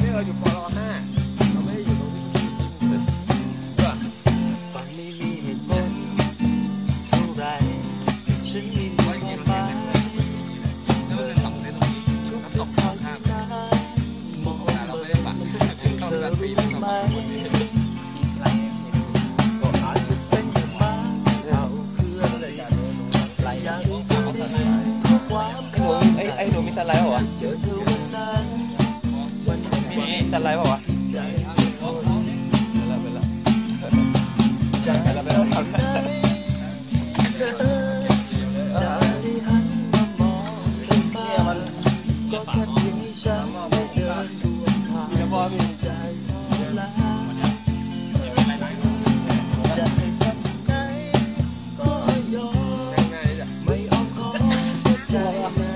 อนนี้เราอยู่ปลห้าเราไม่ได้อยู่ตรงนี้ว่าฟังไม่มีเหตุผลเท่าไรฉันมีมองไปเธอทุกครั้งที่มองเราไม่ได้ฝันเธอรู้ไหมไอ้หนูมีสไลด์เหรอ จะไรเปล่าวะไปแล้วไปแล้วไปแล้วไปแล้วทำแล้วใจ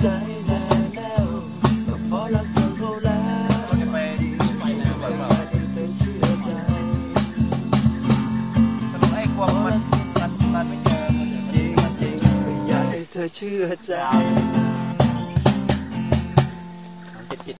ใจแล้วพรรักเราแล้วเราจะไปไปแล้วหรือเปล่าสรุปไอ้วางมันมันมันไม่เจอจริงจริงอยากให้เธอเชื่อใจ